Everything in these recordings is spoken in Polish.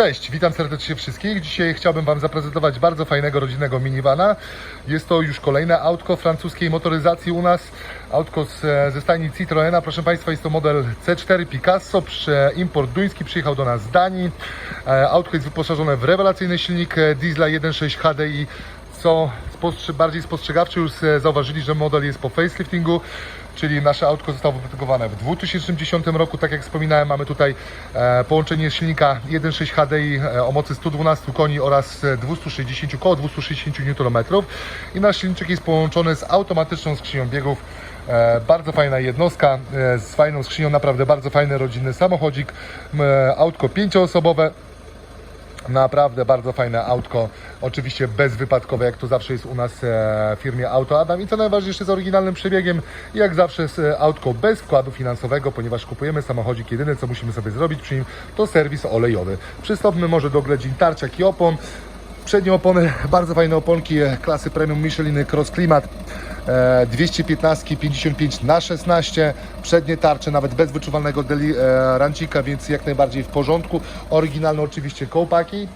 Cześć, witam serdecznie wszystkich. Dzisiaj chciałbym Wam zaprezentować bardzo fajnego rodzinnego minivana. Jest to już kolejne autko francuskiej motoryzacji u nas. Autko z, ze stajni Citroena. Proszę Państwa, jest to model C4 Picasso. Import duński przyjechał do nas z Danii. E, Autko jest wyposażone w rewelacyjny silnik e, diesla 1.6 HDI co spostrze- bardziej spostrzegawczy już e, zauważyli, że model jest po faceliftingu, czyli nasze autko zostało wyprodukowane w 2010 roku. Tak jak wspominałem, mamy tutaj e, połączenie silnika 1.6 HDI e, o mocy 112 koni oraz e, 260 koło 260 Nm i nasz silniczek jest połączony z automatyczną skrzynią biegów. Bardzo fajna jednostka z fajną skrzynią, naprawdę bardzo fajny rodzinny samochodzik. Autko pięcioosobowe, Naprawdę bardzo fajne autko, oczywiście bezwypadkowe, jak to zawsze jest u nas e, w firmie Auto Adam i co najważniejsze z oryginalnym przebiegiem, jak zawsze jest e, autko bez wkładu finansowego, ponieważ kupujemy samochodzik, jedyne co musimy sobie zrobić przy nim to serwis olejowy. Przystąpmy może do gledzin tarciak i opon. Przednie opony, bardzo fajne oponki e, klasy Premium Michelin Cross Climat. E, 215 55 na 16 przednie tarcze nawet bez wyczuwalnego deli, e, rancika, więc jak najbardziej w porządku oryginalne oczywiście kołpaki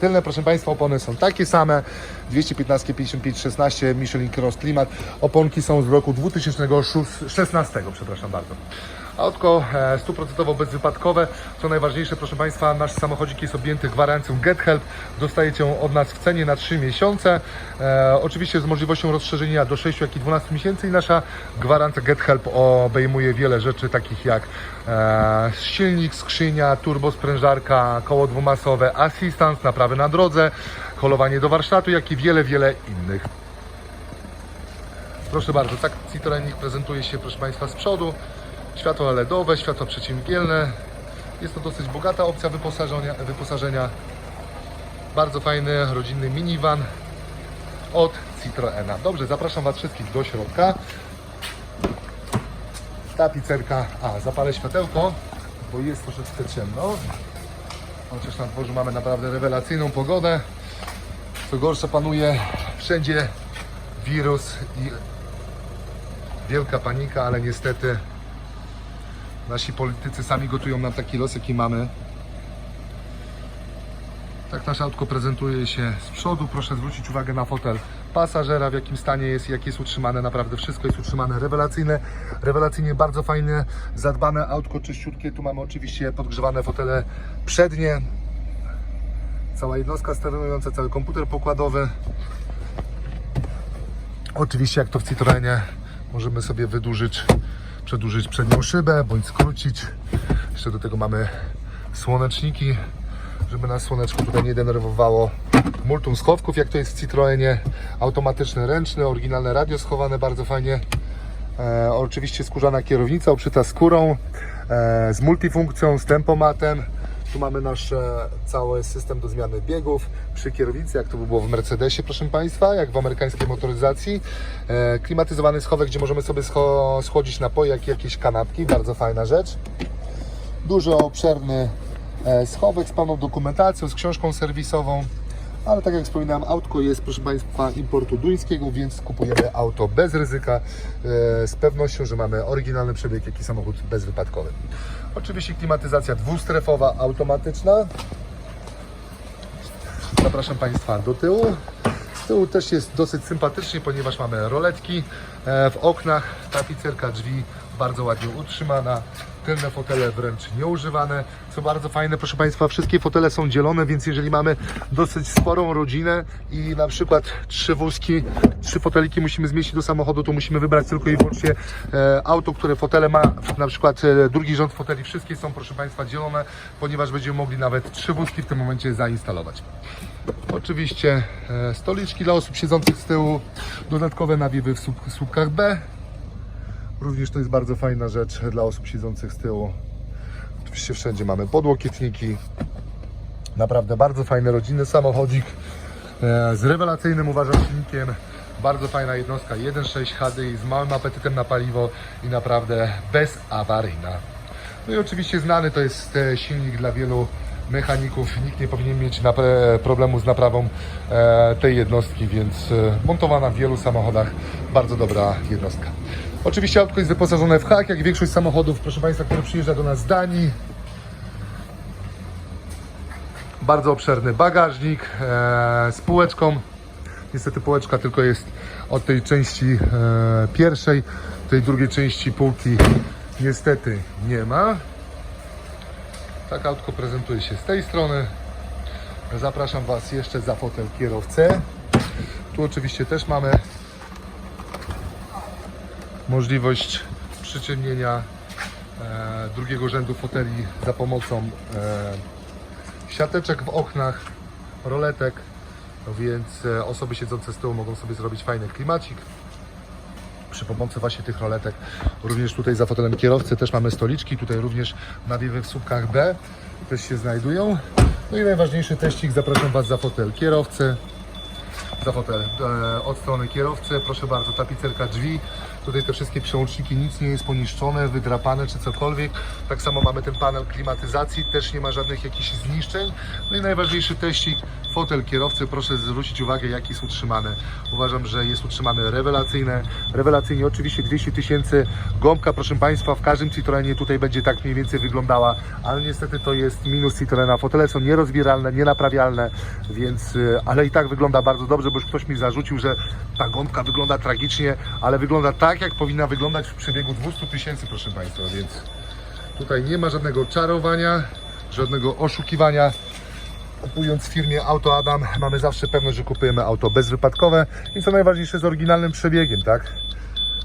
Tylne, proszę Państwa, opony są takie same. 215, 55, 16 Michelin Cross Climat. Oponki są z roku 2016, przepraszam bardzo. Autko e, stuprocentowo bezwypadkowe. Co najważniejsze, proszę Państwa, nasz samochodzik jest objęty gwarancją Get Help. Dostajecie ją od nas w cenie na 3 miesiące. E, oczywiście z możliwością rozszerzenia do 6, jak i 12 miesięcy i nasza gwarancja Get Help obejmuje wiele rzeczy takich jak e, silnik, skrzynia, turbosprężarka, koło dwumasowe, assistance, naprawy na drodze, holowanie do warsztatu, jak i wiele, wiele innych. Proszę bardzo, tak Citroen prezentuje się, proszę Państwa, z przodu. Światła LEDowe, światła przeciwmgielne. Jest to dosyć bogata opcja wyposażenia. wyposażenia. Bardzo fajny, rodzinny minivan od Citroena. Dobrze, zapraszam Was wszystkich do środka. Tapicerka. A, zapalę światełko, bo jest troszeczkę ciemno. Chociaż na dworzu mamy naprawdę rewelacyjną pogodę. Co gorsza, panuje wszędzie wirus i wielka panika, ale niestety nasi politycy sami gotują nam taki los, jaki mamy. Tak nasze autko prezentuje się z przodu. Proszę zwrócić uwagę na fotel pasażera, w jakim stanie jest, jak jest utrzymane. Naprawdę wszystko jest utrzymane rewelacyjne, rewelacyjnie bardzo fajne, zadbane autko czyściutkie. Tu mamy oczywiście podgrzewane fotele przednie. Cała jednostka sterująca, cały komputer pokładowy. Oczywiście jak to w Citroenie możemy sobie wydłużyć, przedłużyć przednią szybę bądź skrócić. Jeszcze do tego mamy słoneczniki, żeby nas słoneczko tutaj nie denerwowało. Multum schowków, jak to jest w Citroenie. Automatyczny, ręczny, oryginalne radio schowane bardzo fajnie. E, oczywiście skórzana kierownica obszyta skórą e, z multifunkcją, z tempomatem. Tu mamy nasz e, cały system do zmiany biegów przy kierownicy, jak to by było w Mercedesie, proszę Państwa, jak w amerykańskiej motoryzacji. E, klimatyzowany schowek, gdzie możemy sobie schłodzić napoje, jak jakieś kanapki, bardzo fajna rzecz. Dużo obszerny e, schowek z pełną dokumentacją, z książką serwisową. Ale tak jak wspominałem, autko jest, proszę Państwa, importu duńskiego, więc kupujemy auto bez ryzyka, e, z pewnością, że mamy oryginalny przebieg, jak i samochód bezwypadkowy. Oczywiście klimatyzacja dwustrefowa, automatyczna. Zapraszam Państwa do tyłu. Z tyłu też jest dosyć sympatycznie, ponieważ mamy roletki e, w oknach, tapicerka drzwi bardzo ładnie utrzymana, tylne fotele wręcz nieużywane, co bardzo fajne, proszę Państwa, wszystkie fotele są dzielone, więc jeżeli mamy dosyć sporą rodzinę i na przykład trzy wózki, trzy foteliki musimy zmieścić do samochodu, to musimy wybrać tylko i wyłącznie e, auto, które fotele ma, na przykład e, drugi rząd foteli, wszystkie są, proszę Państwa, dzielone, ponieważ będziemy mogli nawet trzy wózki w tym momencie zainstalować. Oczywiście e, stoliczki dla osób siedzących z tyłu, dodatkowe nawiewy w słup- słupkach B. Również to jest bardzo fajna rzecz dla osób siedzących z tyłu. Oczywiście wszędzie mamy podłokietniki. Naprawdę bardzo fajny rodzinny samochodzik e, z rewelacyjnym uważam silnikiem. Bardzo fajna jednostka 1.6 HDI z małym apetytem na paliwo i naprawdę bezawaryjna. No i oczywiście znany to jest e, silnik dla wielu mechaników. Nikt nie powinien mieć napra- problemu z naprawą e, tej jednostki, więc e, montowana w wielu samochodach. Bardzo dobra jednostka. Oczywiście autko jest wyposażone w hak, jak większość samochodów, proszę Państwa, które przyjeżdża do nas z Danii. Bardzo obszerny bagażnik e, z półeczką. Niestety półeczka tylko jest od tej części e, pierwszej, tej drugiej części półki niestety nie ma. Tak autko prezentuje się z tej strony. Zapraszam Was jeszcze za fotel kierowcę. Tu oczywiście też mamy możliwość przyciemnienia e, drugiego rzędu foteli za pomocą e, siateczek w oknach, roletek, więc e, osoby siedzące z tyłu mogą sobie zrobić fajny klimacik przy pomocy właśnie tych roletek. Również tutaj za fotelem kierowcy też mamy stoliczki, tutaj również nawiewy w słupkach B też się znajdują. No i najważniejszy teścik, zapraszam Was za fotel kierowcy, za fotel od strony kierowcy. Proszę bardzo, tapicerka drzwi. Tutaj te wszystkie przełączniki, nic nie jest poniszczone, wydrapane czy cokolwiek. Tak samo mamy ten panel klimatyzacji, też nie ma żadnych jakichś zniszczeń. No i najważniejszy teścik, fotel kierowcy. Proszę zwrócić uwagę, jaki jest utrzymany. Uważam, że jest utrzymany rewelacyjne. Rewelacyjnie oczywiście 200 tysięcy. Gąbka, proszę Państwa, w każdym Citroenie tutaj będzie tak mniej więcej wyglądała, ale niestety to jest minus Citroena. Fotele są nierozbieralne, nienaprawialne, więc, y, ale i tak wygląda bardzo dobrze, bo już ktoś mi zarzucił, że ta gąbka wygląda tragicznie, ale wygląda tak, jak powinna wyglądać w przebiegu 200 tysięcy, proszę Państwa, więc tutaj nie ma żadnego czarowania, żadnego oszukiwania. Kupując w firmie Auto Adam, mamy zawsze pewność, że kupujemy auto bezwypadkowe i co najważniejsze z oryginalnym przebiegiem, tak?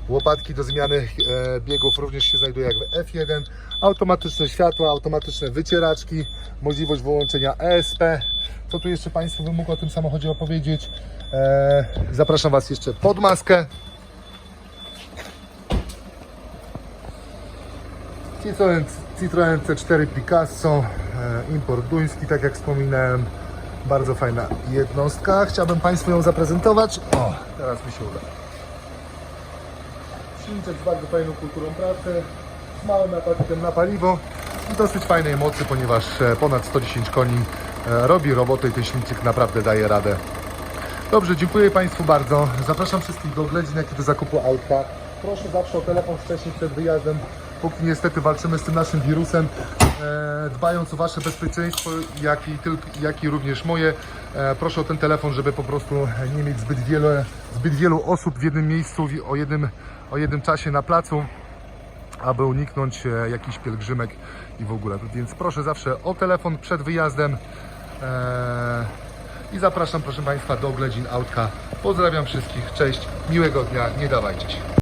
Łopatki do zmiany e, biegów również się znajduje jak w F1. Automatyczne światła, automatyczne wycieraczki, możliwość wyłączenia ESP. Co tu jeszcze Państwu bym mógł o tym samochodzie opowiedzieć? E, zapraszam Was jeszcze pod maskę. Citroen, Citroen C4 Picasso, e, import duński, tak jak wspominałem. Bardzo fajna jednostka. Chciałbym Państwu ją zaprezentować. O, teraz mi się uda. Silniczek z bardzo fajną kulturą pracy, z małym aparatem na paliwo i dosyć fajnej mocy, ponieważ e, ponad 110 koni e, robi robotę i ten silniczek naprawdę daje radę. Dobrze, dziękuję Państwu bardzo. Zapraszam wszystkich do oględzin, jak do zakupu autka. Proszę zawsze o telefon wcześniej przed wyjazdem, póki niestety walczymy z tym naszym wirusem, e, dbając o Wasze bezpieczeństwo, jak i, tylko, jak i również moje. E, proszę o ten telefon, żeby po prostu nie mieć zbyt wielu, zbyt wielu osób w jednym miejscu, o jednym, o jednym czasie na placu aby uniknąć e, jakichś pielgrzymek i w ogóle. Więc proszę zawsze o telefon przed wyjazdem. I zapraszam, proszę Państwa, do oględzin autka. Pozdrawiam wszystkich, cześć, miłego dnia, nie dawajcie się.